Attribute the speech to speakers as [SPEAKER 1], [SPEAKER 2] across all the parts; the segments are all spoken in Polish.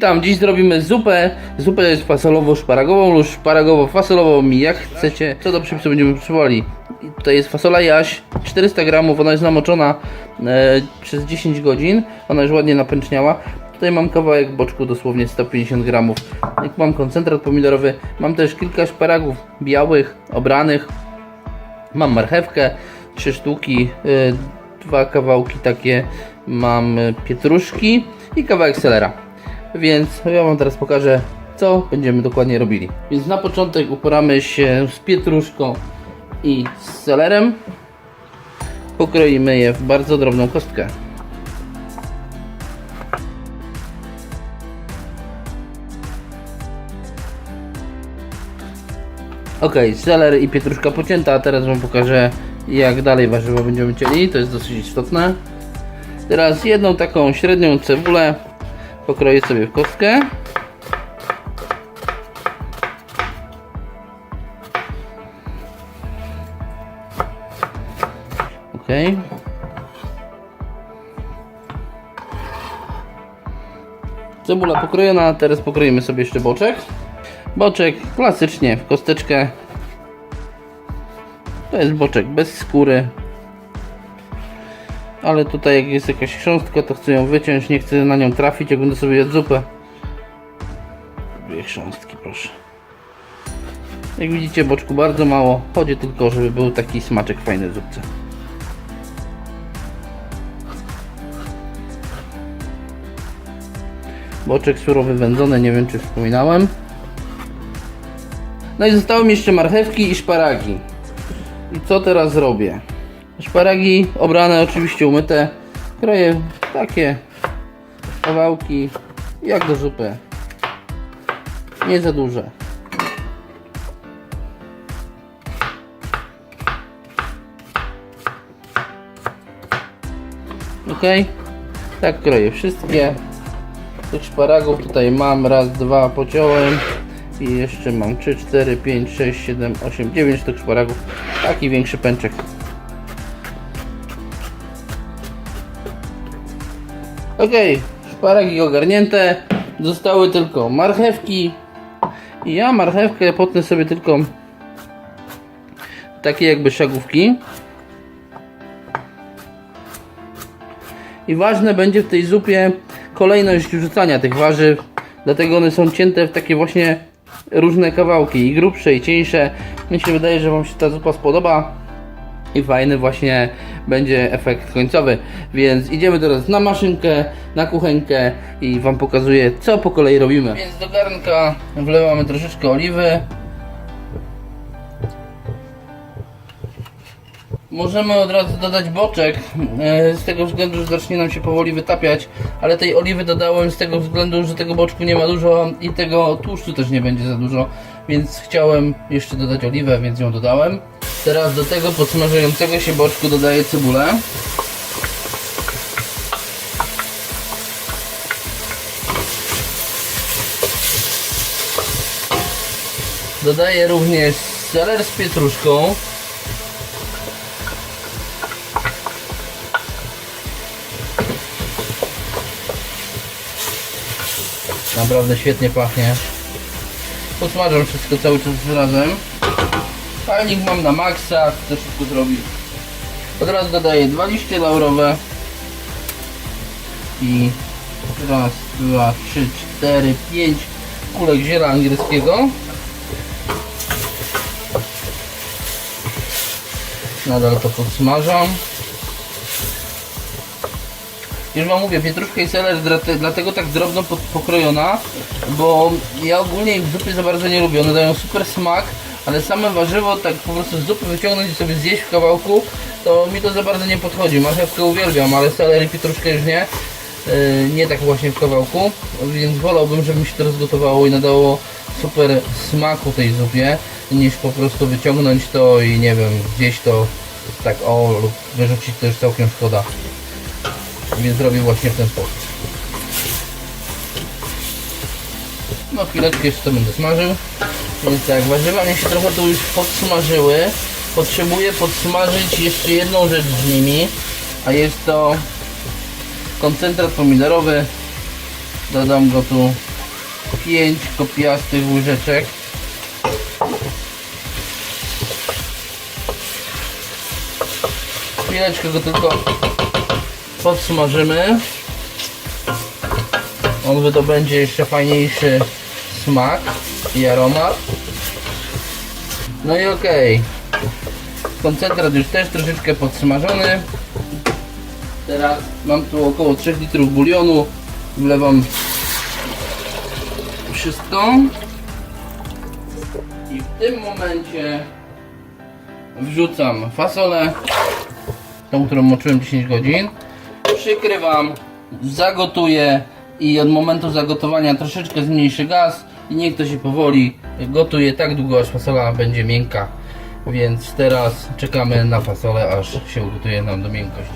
[SPEAKER 1] Witam, dziś zrobimy zupę. Zupę jest fasolowo-szparagową lub szparagowo-fasolową, jak chcecie. Co do przepisu będziemy potrzebowali. I Tutaj jest fasola jaś, 400 gramów, ona jest namoczona e, przez 10 godzin. Ona już ładnie napęczniała. Tutaj mam kawałek boczku, dosłownie 150 gramów. Mam koncentrat pomidorowy, mam też kilka szparagów białych, obranych. Mam marchewkę, trzy sztuki, y, dwa kawałki takie, mam y, pietruszki i kawałek selera. Więc ja Wam teraz pokażę, co będziemy dokładnie robili. Więc na początek uporamy się z pietruszką i z selerem. Pokroimy je w bardzo drobną kostkę. Ok, seler i pietruszka pocięta, a teraz Wam pokażę jak dalej warzywa będziemy cieli, to jest dosyć istotne. Teraz jedną taką średnią cebulę pokroję sobie w kostkę. Ok. Cebula pokrojona, teraz pokroimy sobie jeszcze boczek. Boczek klasycznie w kosteczkę. To jest boczek bez skóry. Ale tutaj jak jest jakaś chrząstka, to chcę ją wyciąć, nie chcę na nią trafić, jak będę sobie jadł zupę. Dwie chrząstki, proszę. Jak widzicie, boczku bardzo mało. Chodzi tylko, żeby był taki smaczek fajny w zupce. Boczek surowy wędzony, nie wiem czy wspominałem. No i zostały mi jeszcze marchewki i szparagi. I co teraz robię? Szparagi obrane, oczywiście umyte. Kroję takie kawałki, jak do zupy. Nie za duże. Ok, tak kroję wszystkie. Tych szparagów tutaj mam raz, dwa pociąłem i jeszcze mam 3, 4, 5, 6, 7, 8, 9 sztuk szparagów. Taki większy pęczek. Ok, szparagi ogarnięte. Zostały tylko marchewki. I ja marchewkę potnę sobie tylko takie jakby szagówki. I ważne będzie w tej zupie kolejność wrzucania tych warzyw. Dlatego one są cięte w takie właśnie różne kawałki. I grubsze, i cieńsze. Mi się wydaje, że Wam się ta zupa spodoba. I fajny właśnie będzie efekt końcowy. Więc idziemy teraz na maszynkę, na kuchenkę i Wam pokazuję, co po kolei robimy. Więc do garnka wlewamy troszeczkę oliwy. Możemy od razu dodać boczek, e, z tego względu, że zacznie nam się powoli wytapiać, ale tej oliwy dodałem z tego względu, że tego boczku nie ma dużo i tego tłuszczu też nie będzie za dużo, więc chciałem jeszcze dodać oliwę, więc ją dodałem. Teraz do tego podsmażającego się boczku dodaję cebulę. Dodaję również seler z pietruszką. Naprawdę świetnie pachnie. Posmażam wszystko cały czas razem. Palnik mam na maksa, chcę szybko zrobić. Od razu dodaję dwa liście laurowe. I raz, dwa, trzy, cztery, pięć kulek ziela angielskiego. Nadal to podsmażam. Już wam mówię, pietruszka i seler dlatego tak drobno pokrojona, bo ja ogólnie ich zupie za bardzo nie lubię. One dają super smak, ale same warzywo tak po prostu z zupy wyciągnąć i sobie zjeść w kawałku, to mi to za bardzo nie podchodzi. Marchewkę uwielbiam, ale seler i pietruszkę już nie. Yy, nie tak właśnie w kawałku, więc wolałbym, żeby mi się to rozgotowało i nadało super smaku tej zupie, niż po prostu wyciągnąć to i nie wiem, zjeść to tak o lub wyrzucić to już całkiem szkoda więc zrobię właśnie w ten sposób. No chwileczkę jeszcze to będę smażył. Więc tak, warzywa mnie się trochę tu już podsmażyły. Potrzebuję podsmażyć jeszcze jedną rzecz z nimi, a jest to koncentrat pomidorowy Dodam go tu 5 kopiastych łyżeczek. Chwileczkę go tylko podsmażymy. On wydobędzie jeszcze fajniejszy smak i. No i okej. Koncentrat już też troszeczkę podsmażony. Teraz mam tu około 3 litrów bulionu. Wlewam wszystko. I w tym momencie wrzucam fasolę, tą, którą moczyłem 10 godzin. Przykrywam, zagotuję i od momentu zagotowania troszeczkę zmniejszy gaz i niech to się powoli gotuje tak długo, aż fasola będzie miękka. Więc teraz czekamy na fasolę, aż się ugotuje nam do miękkości.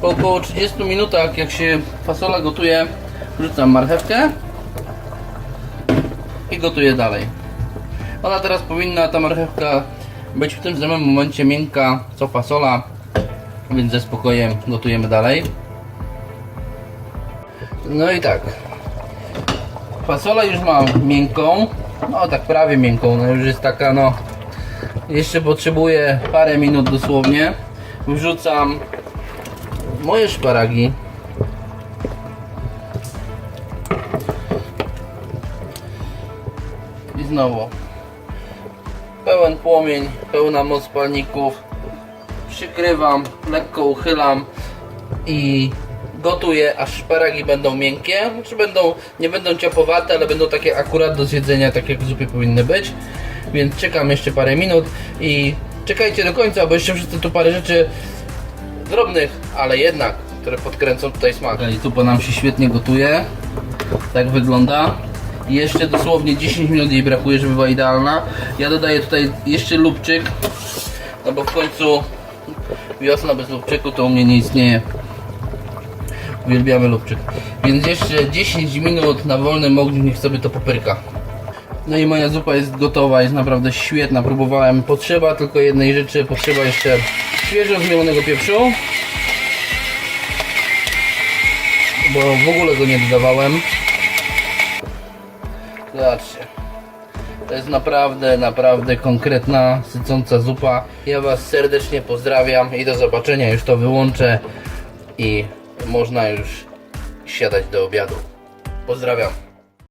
[SPEAKER 1] Po około 30 minutach, jak się fasola gotuje, wrzucam marchewkę i gotuję dalej. Ona teraz powinna, ta marchewka, być w tym samym momencie miękka co fasola, więc ze spokojem gotujemy dalej. No i tak. Fasola już mam miękką, no tak prawie miękką, no już jest taka no jeszcze potrzebuję parę minut dosłownie. Wrzucam moje szparagi. I znowu pełen płomień, pełna moc palników. Przykrywam, lekko uchylam i gotuję, aż szparagi będą miękkie. Znaczy będą, nie będą ciapowate, ale będą takie akurat do zjedzenia, tak jak w zupie powinny być. Więc czekam jeszcze parę minut i czekajcie do końca, bo jeszcze wrzucę tu parę rzeczy drobnych, ale jednak, które podkręcą tutaj smak. I zupa nam się świetnie gotuje. Tak wygląda. I jeszcze dosłownie 10 minut jej brakuje, żeby była idealna. Ja dodaję tutaj jeszcze lubczyk, no bo w końcu wiosna bez lubczyku to u mnie nie istnieje. Uwielbiamy lubczyk. Więc jeszcze 10 minut na wolnym ogniu niech sobie to popyrka. No i moja zupa jest gotowa, jest naprawdę świetna. Próbowałem. Potrzeba tylko jednej rzeczy, potrzeba jeszcze świeżo zmielonego pieprzu. Bo w ogóle go nie dodawałem. Zobaczcie. To jest naprawdę, naprawdę konkretna, sycąca zupa. Ja Was serdecznie pozdrawiam i do zobaczenia. Już to wyłączę i można już siadać do obiadu. Pozdrawiam.